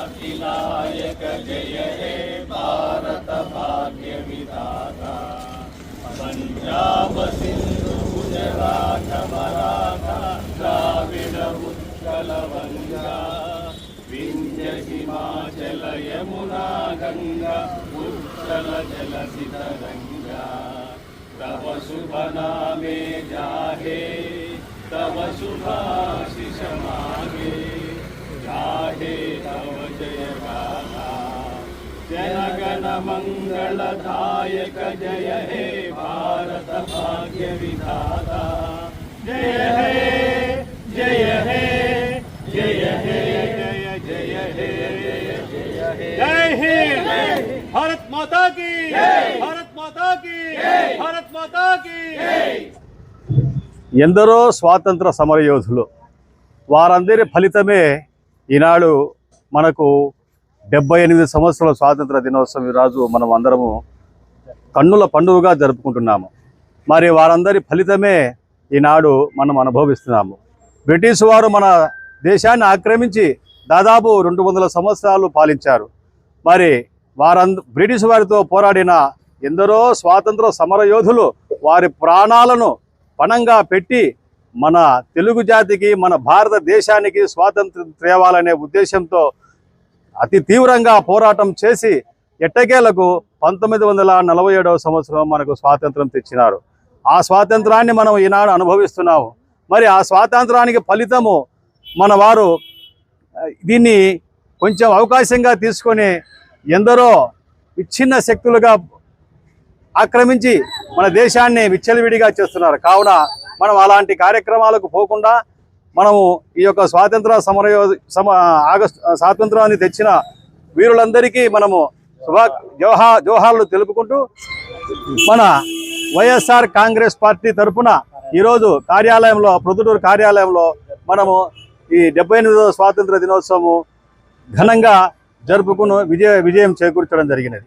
अभिनायक जय हे भारत भाग्य विदाता पंजाब सिंधु गुजरात मरा तव शुभ नामे जाहे, तव शुभाशिष मागे जाहे तव जय गाथा जय गण मंगलदायक जय हे भारत भाग्य विधाता जय हे माता की भारत माता की भारत माता की ఎందరో స్వాతంత్ర సమరయోధులు వారందరి ఫలితమే ఈనాడు మనకు డెబ్బై ఎనిమిది సంవత్సరాల స్వాతంత్ర దినోత్సవం ఈరోజు మనం అందరము కన్నుల పండుగగా జరుపుకుంటున్నాము మరి వారందరి ఫలితమే ఈనాడు మనం అనుభవిస్తున్నాము బ్రిటిష్ వారు మన దేశాన్ని ఆక్రమించి దాదాపు రెండు వందల సంవత్సరాలు పాలించారు మరి వారంద బ్రిటిష్ వారితో పోరాడిన ఎందరో స్వాతంత్ర సమరయోధులు వారి ప్రాణాలను పణంగా పెట్టి మన తెలుగు జాతికి మన భారతదేశానికి స్వాతంత్రం తేవాలనే ఉద్దేశంతో అతి తీవ్రంగా పోరాటం చేసి ఎట్టకేలకు పంతొమ్మిది వందల నలభై ఏడవ సంవత్సరం మనకు స్వాతంత్రం తెచ్చినారు. ఆ స్వాతంత్రాన్ని మనం ఈనాడు అనుభవిస్తున్నాము. మరి ఆ స్వాతంత్రానికి ఫలితము మన వారు దీన్ని కొంచెం అవకాశంగా తీసుకొని ఎందరో విచ్ఛిన్న శక్తులుగా ఆక్రమించి మన దేశాన్ని విచ్చలవిడిగా చేస్తున్నారు. కావున మనం అలాంటి కార్యక్రమాలకు పోకుండా మనము ఈ యొక్క స్వాతంత్ర సమరయో సమ ఆగస్టు స్వాతంత్రాన్ని తెచ్చిన వీరులందరికీ మనము శుభా జోహా జోహార్లు తెలుపుకుంటూ మన వైఎస్ఆర్ కాంగ్రెస్ పార్టీ తరఫున ఈరోజు కార్యాలయంలో ప్రొద్దుటూరు కార్యాలయంలో మనము ఈ డెబ్బై ఎనిమిదవ స్వాతంత్ర దినోత్సవము ఘనంగా జరుపుకుని విజయ విజయం చేకూర్చడం జరిగినది.